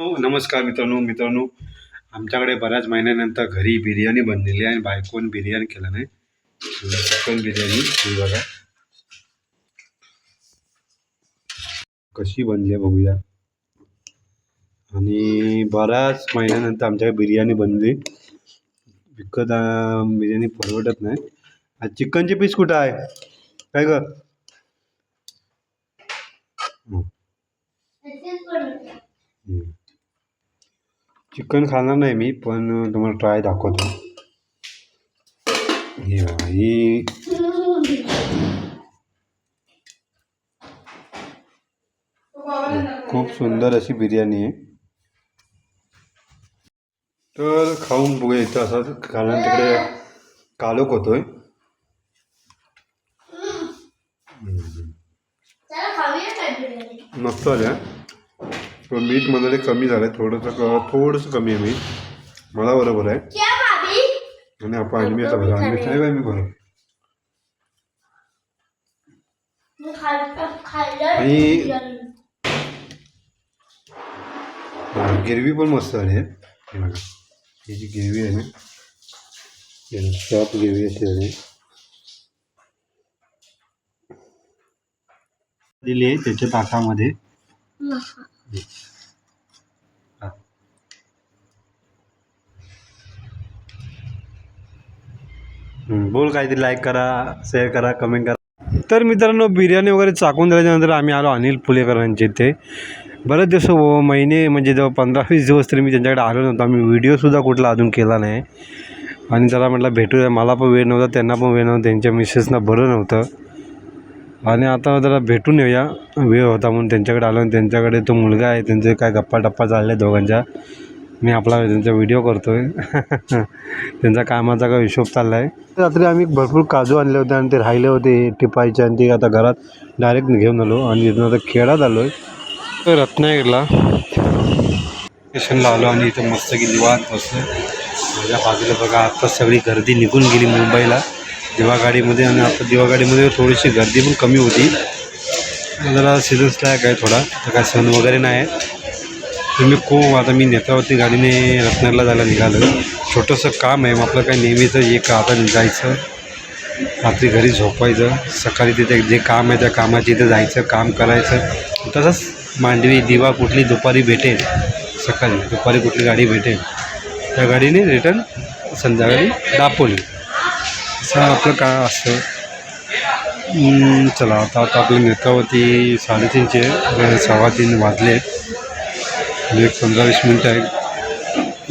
हो, नमस्कार मित्रांनो मित्रांनो. आमच्याकडे बऱ्याच महिन्यानंतर घरी बिर्याणी बनलेली आहे आणि बायकोन बिर्याणी केलं नाही. चिकन बिर्याणी ही बघा. कशी बनली आहे बघूया. आणि बऱ्याच महिन्यानंतर आमच्याकडे बिर्याणी बनली. विकत बिर्याणी परवडत नाही. आज चिकनचे पीस कुठं आहे? काय ग? चिकन खाणार नाही मी पण तुम्हाला ट्राय दाखवतो. हे बघा, ही खूप सुंदर अशी बिर्याणी आहे. तर खाऊन बघूया इथं असं कारण तिकडे कालोख होतोय. मस्त आल्या पण मीठ म्हणाले कमी झालंय थोडंसं क- थोडंसं कमी आहे मीठ. मला बरोबर आहे. आणि आपण अनमी आता बघा काय काय मी बरं आणि- गिरवी पण मस्त आली आहे. हे बघा ही जी गिरवी आहे ना सॉफ्ट गिरवी अशी आहे. दिली आहे त्याच्या बोल काहीतरी लाईक करा शेअर करा कमेंट करा. तर मित्रांनो बिर्याणी वगैरे चाकून झाल्याच्यानंतर आम्ही आलो अनिल फुलेकरांचे इथे. बरेच दिवस हो, महिने म्हणजे जवळ पंधरा वीस दिवस तरी मी त्यांच्याकडे आलो नव्हतो. आम्ही व्हिडिओसुद्धा कुठला अजून केला नाही. आणि जरा म्हटलं भेटूया. मला पण वेळ नव्हता त्यांना पण वेळ नव्हता त्यांच्या मिसेसना बरं नव्हतं. आणि आता जरा भेटून येऊया. वेळ होता म्हणून त्यांच्याकडे आलो आणि त्यांच्याकडे तो मुलगा आहे त्यांचे काय गप्पा टप्पा चालल्या दोघांच्या. मी आपला त्यांचा व्हिडिओ करतो आहे त्यांचा कामाचा काय हिशोब चालला आहे रात्री आम्ही भरपूर काजू आणले होते आणि ते राहिले होते टिपायचे आणि ते आता घरात डायरेक्ट घेऊन आलो आणि इथून आता खेळात आलो आहे तर रत्नागिरीला. स्टेशनला आलो आणि इथं मस्त की निवांत बसलो माझ्या बाजूला बघा आता सगळी गर्दी निघून गेली मुंबईला. दिवागाडीमध्ये आणि आता दिवागाडीमध्ये थोडीशी गर्दी पण कमी होती. जरा सीझन्स लायक आहे थोडा. तर काय सण वगैरे नाही. आहे तुम्ही खूप आता मी नेत्रावरती गाडीने रत्नागिरीला जायला निघालो. छोटंसं काम आहे. मग आपलं काय नेहमीचं एक आता जायचं. रात्री घरी झोपायचं. सकाळी तिथे जे काम आहे त्या कामाची इथे जायचं काम करायचं. तसंच मांडवी दिवा कुठली दुपारी भेटेल. सकाळी दुपारी कुठली गाडी भेटेल. त्या गाडीने रिटर्न संध्याकाळी दापोली. असं आपलं काय असतं? चला आता आता आपलं नेत्रावरती साडेतीनचे अं, सव्वा तीन वाजले. आहेत एक पंधरा वीस मिनटं आहे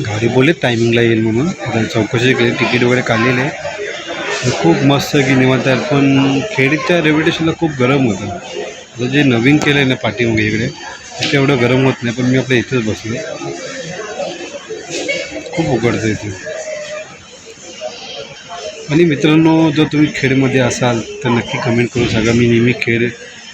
गाडी बोलले टायमिंगला येईल म्हणून. आता चौकशी केली तिकीट वगैरे काढलेले आहे. खूप मस्त की निवांत आहे. पण खेडच्या रेव्युटेशनला खूप गरम होतं. आता जे नवीन केलं आहे ना पाठीमागे इकडे तिथे एवढं गरम होत नाही पण मी आपल्या इथेच बसलो खूप उघडतं इथे. आणि मित्रांनो जर तुम्ही खेडमध्ये असाल तर नक्की कमेंट करून सांगा. मी नेहमी खेड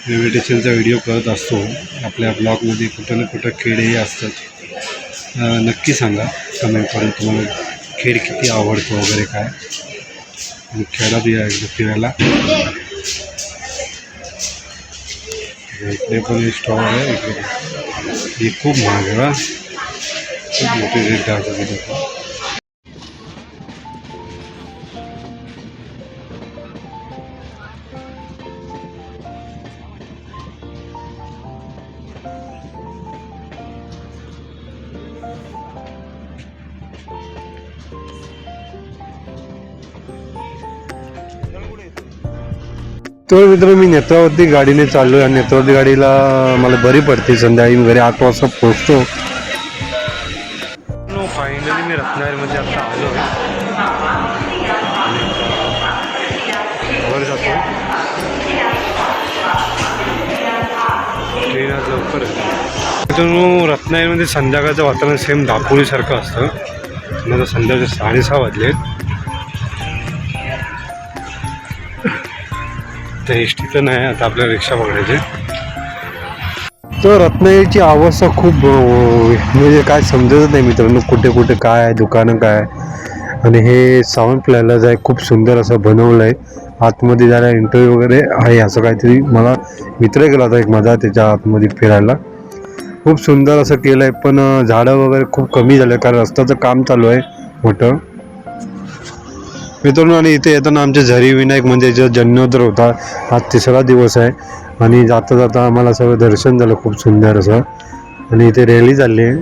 मेडिटेशनचा व्हिडिओ करत असतो. आपल्या ब्लॉगमध्ये कुठं ना कुठं खेड हे असतात नक्की सांगा. कमेंट करून तुम्हाला खेळ किती आवडतो वगैरे काय. आणि खेळात या एकदा फिरायला. इकडे पण स्टॉल आहे. इकडे. हे खूप महाग आहे खूप मोठी रेट दाखवते तर मित्र मी नेत्रावरती गाडीने चाललो आणि नेत्रावरती गाडीला मला बरी पडते. संध्याकाळी मी घरी आठ वाजता पोहोचतो. फायनली मी रत्नागिरीमध्ये आता आलो वर जातो. ट्रेन आज लवकर आहे. रत्नागिरीमध्ये संध्याकाळचं वातावरण सेम दापोळीसारखं असतं. आणि आता संध्याकाळचे साडेसहा वाजले आहेत तर एस टी तर नाही आता आपल्याला रिक्षा पकडायची. तर रत्नागिरीची अवस्था खूप म्हणजे काय समजतच नाही मित्रांनो कुठे कुठे काय आहे दुकानं काय आहे. आणि हे सावंत प्लॅलाज आहे खूप सुंदर असं बनवलं आहे आतमध्ये जायला इंटरव्ह्यू वगैरे आहे असं काहीतरी. मला मित्र गेला होता एक माझा त्याच्या आतमध्ये फिरायला. खूप सुंदर असं केलं आहे पण झाडं वगैरे खूप कमी झालं कारण रस्त्याचं काम चालू आहे मोठं. मित्रांनो आणि इथे येताना आमचे झरी विनायक म्हणजे मंदिरचा जन्मोत्तर होता हा तिसरा दिवस आहे. आणि जाता जाता आम्हाला सगळं दर्शन झालं खूप सुंदर असं. आणि इथे रॅली चालली आहे.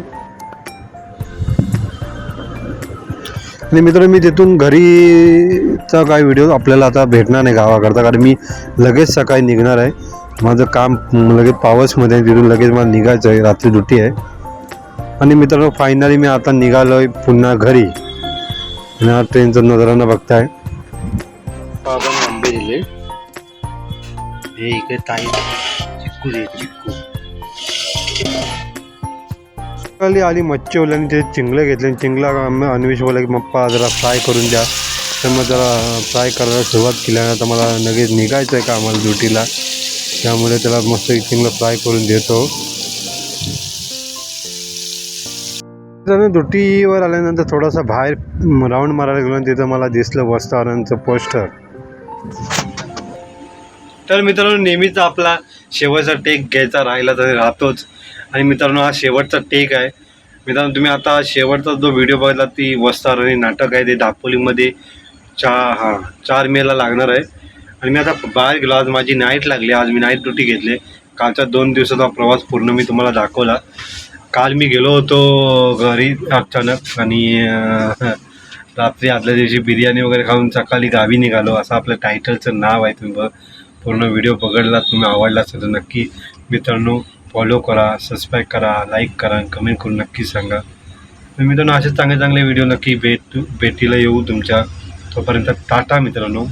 आणि मित्र मी तिथून घरीचा काय व्हिडिओ आपल्याला आता भेटणार नाही गावाकरता कारण मी लगेच सकाळी निघणार आहे. माझं काम लगेच पावसमध्ये तिथून लगेच मला निघायचं आहे रात्री ड्युटी आहे. आणि मित्रांनो फायनली मी आता निघालो आहे पुन्हा घरी. आणि हा ट्रेनचा नजरानं बघताय. बाबांनी आंबे दिले. हे इकडे ताई चिक्कू दे चिक्कू. खाली आली मच्छी आणि ते चिंगलं घेतले. आणि चिंगला आम्ही अन्वेष बोला की पप्पा जरा फ्राय करून द्या. तर मग जरा फ्राय करायला सुरुवात केली आणि आता मला लगेच निघायचं आहे का आम्हाला ड्युटीला. त्यामुळे त्याला मस्त चिंगलं फ्राय करून देतो. त्यानं ड्युटीवर आल्यानंतर थोडासा बाहेर राऊंड मारायला गेलो आणि तिथं मला दिसलं वस्तावरांचं पोस्टर. तर मित्रांनो नेहमीच आपला शेवटचा टेक घ्यायचा राहिला तर राहतोच. आणि मित्रांनो हा शेवटचा टेक आहे. मित्रांनो तुम्ही आता शेवटचा जो व्हिडिओ बघितला ती वस्तार नाटक आहे ते दापोलीमध्ये चा हां चार मेला लागणार आहे. आणि मी आता बाहेर गेलो आज माझी नाईट लागली आज मी नाईट ड्युटी घेतली. कालच्या दोन दिवसाचा प्रवास पूर्ण मी तुम्हाला दाखवला. काल मी गेलो होतो घरी अचानक आणि रात्री आदल्या दिवशी बिर्याणी वगैरे खाऊन सकाळी गावी निघालो. असं आपलं टायटलचं नाव आहे तुम्ही बघ. पूर्ण व्हिडिओ बघडला तुम्ही आवडला असेल तर नक्की मित्रांनो फॉलो करा सबस्क्राईब करा लाईक करा कमेंट करून नक्की सांगा. तर मित्रांनो असे चांगले चांगले व्हिडिओ नक्की भेट भेटीला येऊ तुमच्या. तोपर्यंत टाटा मित्रांनो.